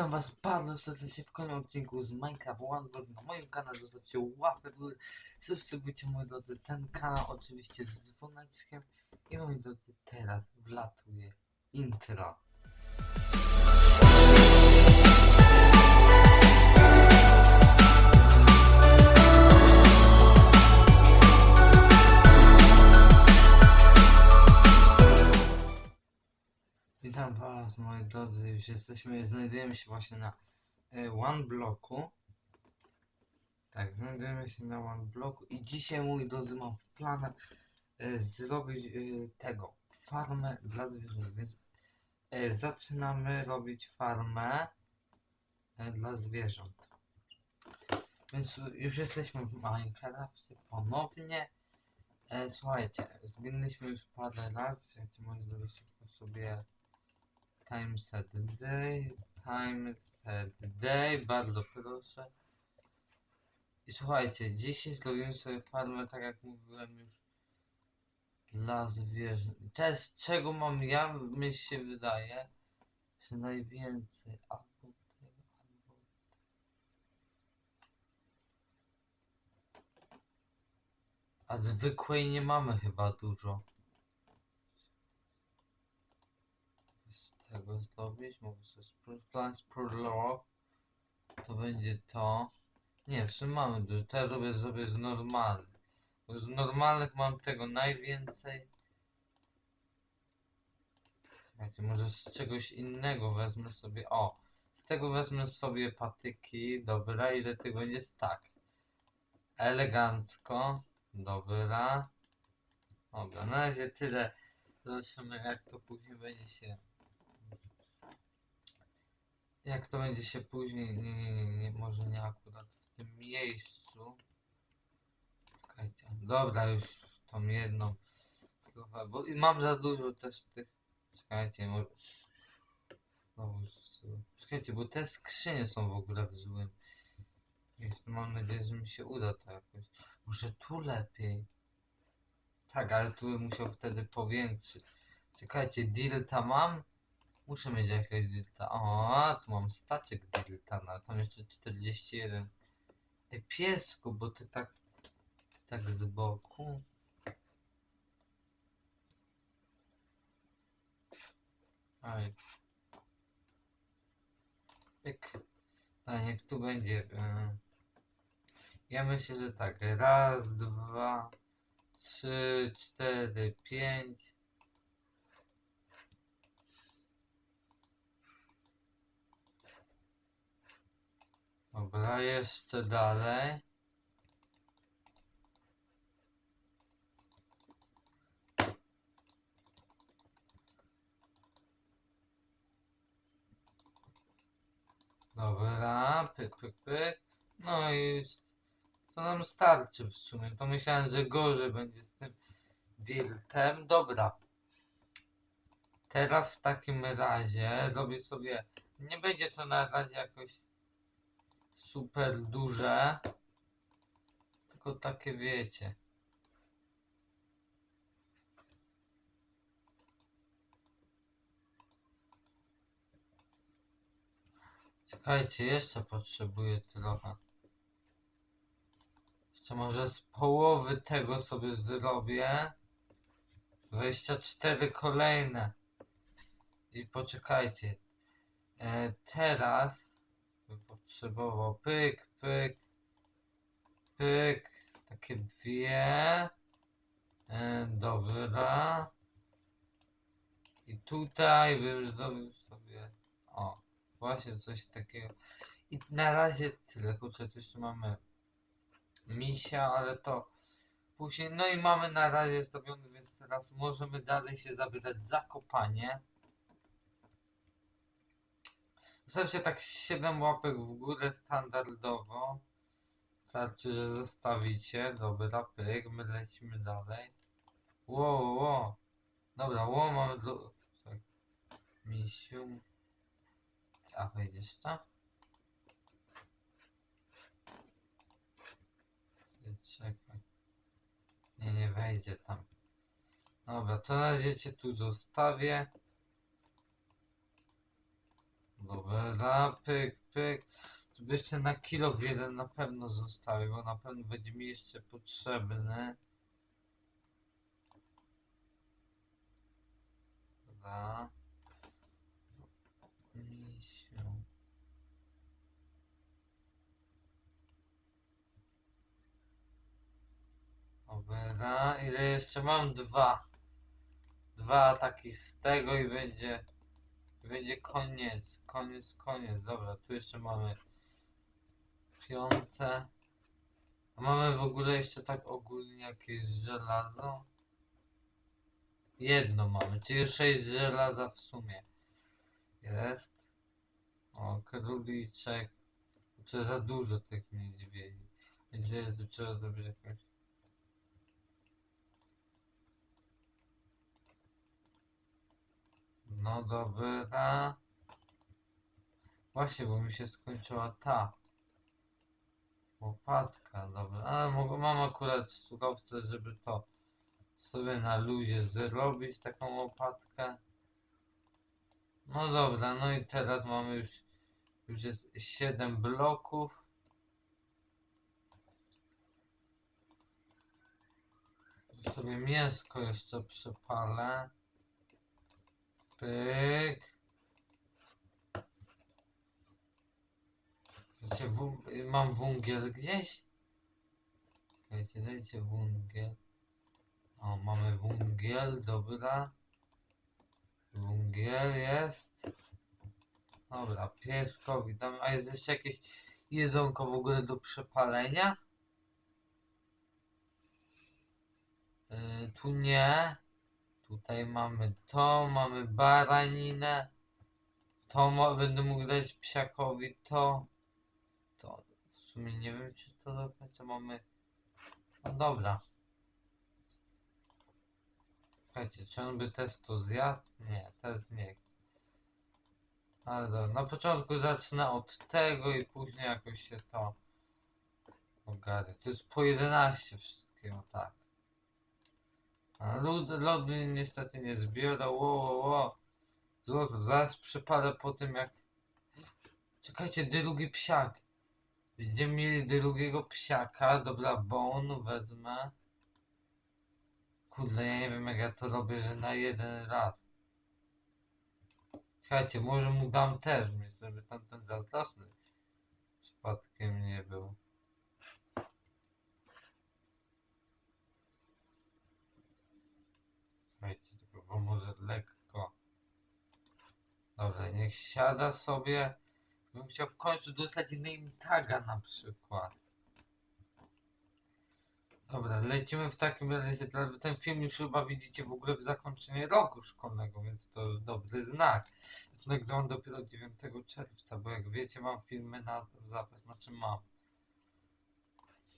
Witam was bardzo serdecznie w kolejnym odcinku z Minecraft One World na moim kanale. Zostawcie łapę w górę, subskrybujcie moi drodzy ten kanał oczywiście z dzwoneczkiem. I moi drodzy teraz wlatuje intro. Drodzy, już jesteśmy, znajdujemy się właśnie na e, One Bloku. Tak, znajdujemy się na One Bloku i dzisiaj moi drodzy mam w planach e, zrobić e, tego, farmę dla zwierząt, więc zaczynamy robić farmę dla zwierząt. Więc już jesteśmy w Minecrafcie ponownie. Słuchajcie, zginęliśmy już parę razy, słuchajcie, moi drodzy, szybko sobie Time set day, time set day, bardzo proszę. I słuchajcie, dzisiaj zrobimy sobie farmę, tak jak mówiłem już, dla zwierząt. Teraz czego mam ja, mi się wydaje, że najwięcej, albo tego, albo A zwykłej nie mamy chyba dużo. z tego zrobić. Mogę sobie spróbować plan prolog. To będzie to. Nie, w sumie mamy dużo. Teraz robię sobie z normalnych. Bo z normalnych mam tego najwięcej. Słuchajcie, może z czegoś innego wezmę sobie. O! Z tego wezmę sobie patyki. Dobra, ile tych będzie? Tak. Elegancko. Dobra. Dobra, na razie tyle. Zobaczymy jak to później będzie się jak to będzie się później, nie, nie, nie, nie, może nie akurat w tym miejscu. Czekajcie, dobra, już tą jedną bo i mam za dużo też tych, czekajcie, może, znowu, czekajcie, bo te skrzynie są w ogóle w złym. Jest, mam nadzieję, że mi się uda to jakoś. Może tu lepiej. Tak, ale tu bym musiał wtedy powiększyć. Czekajcie, dilta mam? Muszę mieć jakiegoś dilta. O, tu mam staczek dilta, no tam jeszcze 41. Ej, piesku, bo ty tak, ty tak z boku. Aj. Pyk. A niech tu będzie. y, Ja myślę, że tak. Raz, dwa, trzy, cztery, pięć. Dobra, jeszcze dalej. Dobra, pyk, pyk, pyk. No i to nam starczy w sumie. To myślałem, że gorzej będzie z tym dirtem. Dobra. Teraz w takim razie zrobię sobie. Nie będzie to na razie jakoś super duże. Tylko takie wiecie. Czekajcie, jeszcze potrzebuję trochę. Jeszcze może z połowy tego sobie zrobię. 24 kolejne. I poczekajcie. E, teraz bym potrzebował pyk, pyk, pyk, takie dwie. E, dobra. I tutaj bym zrobił sobie, o, właśnie coś takiego. I na razie tyle, kurczę, tu jeszcze mamy misia, ale to później, no i mamy na razie zrobiony, więc teraz możemy dalej się zabierać za kopanie. Zostawcie tak 7 łapek w górę standardowo. Wystarczy, że zostawicie. Dobra, pyk, my lecimy dalej. Ło, ło. Dobra, ło, mamy do... tak. Misiu. A wejdziesz? Ty, Czekaj. Nie, nie wejdzie tam. Dobra, to na razie cię tu zostawię. Dobra. Pyk, pyk. Tu by jeszcze na kilo jeden na pewno zostawił, bo na pewno będzie mi jeszcze potrzebny. Dobra. Misiu. Dobra, ile jeszcze mam? Dwa. Dwa ataki z tego i będzie będzie koniec, koniec, koniec. Dobra, tu jeszcze mamy piąte. A mamy w ogóle jeszcze tak ogólnie jakieś żelazo? Jedno mamy, czyli sześć żelaza w sumie. Jest. O, króliczek. To za dużo tych niedźwiedzi. Będzie trzeba zrobić jakąś No dobra. Właśnie, bo mi się skończyła ta łopatka, dobra. Ale mam akurat surowce, żeby to sobie na luzie zrobić, taką łopatkę. No dobra, no i teraz mamy już, już jest 7 bloków. Sobie mięsko jeszcze przepalę. Pyk. Wiecie, mam wungiel gdzieś? Czekajcie, dajcie wungiel. O, mamy wungiel, dobra. Wungiel jest. Dobra, pieskowi tam. A jest jeszcze jakieś jedzonko w ogóle do przepalenia? Yy, tu nie. Tutaj mamy to, mamy baraninę. To mo- będę mógł dać psiakowi to. To w sumie nie wiem czy to do końca mamy. No dobra. Słuchajcie, czy on by też to zjadł? Nie, też nie. Ale dobra, na początku zacznę od tego i później jakoś się to ogarnie. To jest po 11 wszystkiego, tak. Mi niestety nie zbiera, ło, ło, ło. Złoto, zaraz przypalę po tym jak... Czekajcie, drugi psiak. Będziemy mieli drugiego psiaka, dobra, bone wezmę. Kurde, ja nie wiem jak ja to robię, że na jeden raz. Słuchajcie, może mu dam też, żeby tamten zazdrosny przypadkiem nie był. Go może lekko. Dobra, niech siada sobie. Bym chciał w końcu dostać name taga na przykład. Dobra, lecimy w takim razie. Ten film już chyba widzicie w ogóle w zakończeniu roku szkolnego, więc to dobry znak. Nagrywam dopiero 9 czerwca, bo jak wiecie mam filmy na zapis, znaczy mam.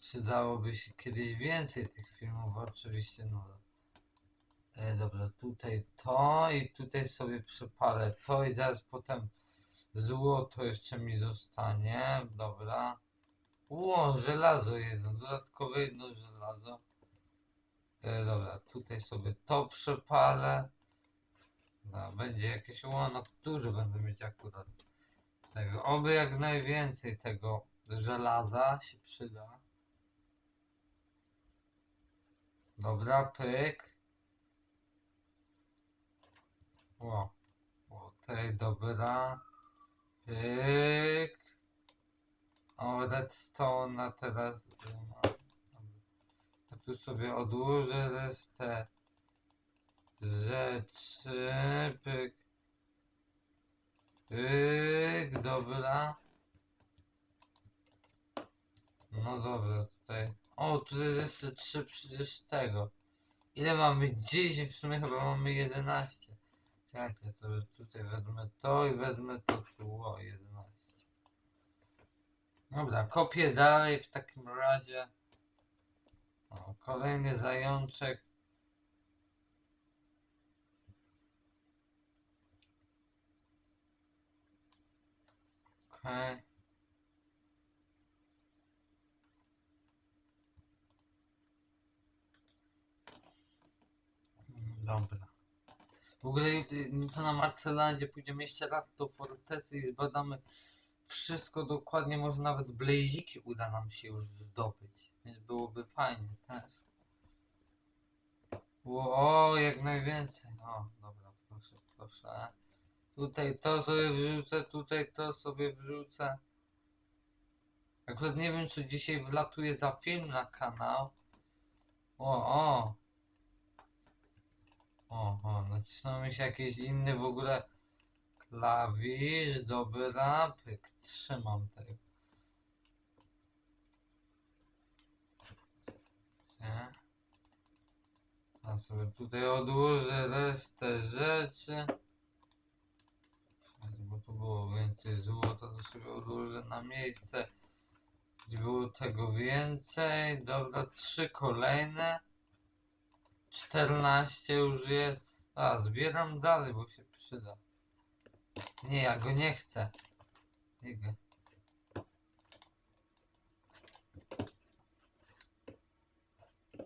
Przydałoby się kiedyś więcej tych filmów, oczywiście no. E, dobra, tutaj to i tutaj sobie przypalę to i zaraz potem złoto jeszcze mi zostanie. Dobra. Ło, żelazo jedno, dodatkowe jedno żelazo. E, dobra, tutaj sobie to przepalę. No, będzie jakieś ło, no dużo będę mieć akurat tego. Oby jak najwięcej tego żelaza się przyda. Dobra, pyk. O tej, dobra. Pyk. O, redstone teraz. Ja tu sobie odłożę resztę rzeczy. Pyk. Pyk, dobra. No dobra, tutaj. O, tu jest jeszcze trzy przecież tego. Ile mamy? 10, w sumie chyba mamy 11. Czekajcie, sobie tutaj wezmę to i wezmę to tu. O, 11. Dobra, kopię dalej w takim razie. O, kolejny zajączek. Okej. Mm, Dobra. W ogóle y, to na Marcelandzie pójdziemy jeszcze raz do Fortesy i zbadamy wszystko dokładnie, może nawet blaziki uda nam się już zdobyć, więc byłoby fajnie też. O, jak najwięcej. O, dobra, proszę, proszę. Tutaj to sobie wrzucę, tutaj to sobie wrzucę. Akurat nie wiem, czy dzisiaj wlatuje za film na kanał. O, o. O, o, nacisnął mi się jakiś inny w ogóle klawisz. Dobra, pyk, trzymam tego. Nie? Ja sobie tutaj odłożę resztę rzeczy. Bo tu było więcej złota, to sobie odłożę na miejsce, gdzie było tego więcej. Dobra, trzy kolejne. 14 już jest. A, zbieram dalej, bo się przyda. Nie, ja go nie chcę. Jego.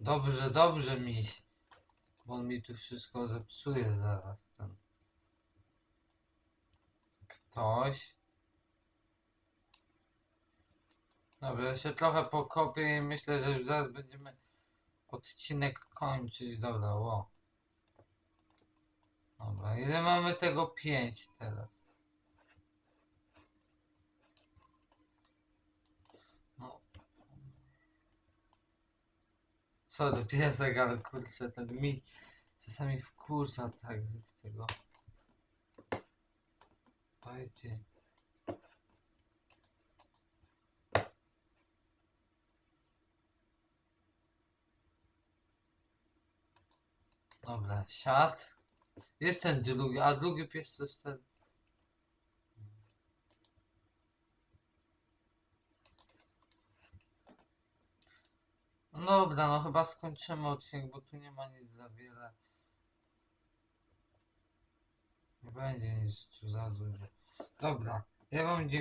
Dobrze, dobrze miś. Bo on mi tu wszystko zepsuje zaraz ten. Ktoś. Dobra, ja się trochę pokopię i myślę, że już zaraz będziemy odcinek kończyć. Dobra, ło. Dobra, ile mamy tego? 5 teraz. No. Sorry, piesek, ale kurczę, ten mi czasami wkurza tak, że chcę go. Dajcie. Dobra, siad. Jest ten drugi, a drugi pies to jest ten. No dobra, no chyba skończymy odcinek, bo tu nie ma nic za wiele. Nie będzie nic tu za dużo. Dobra, ja wam dziękuję.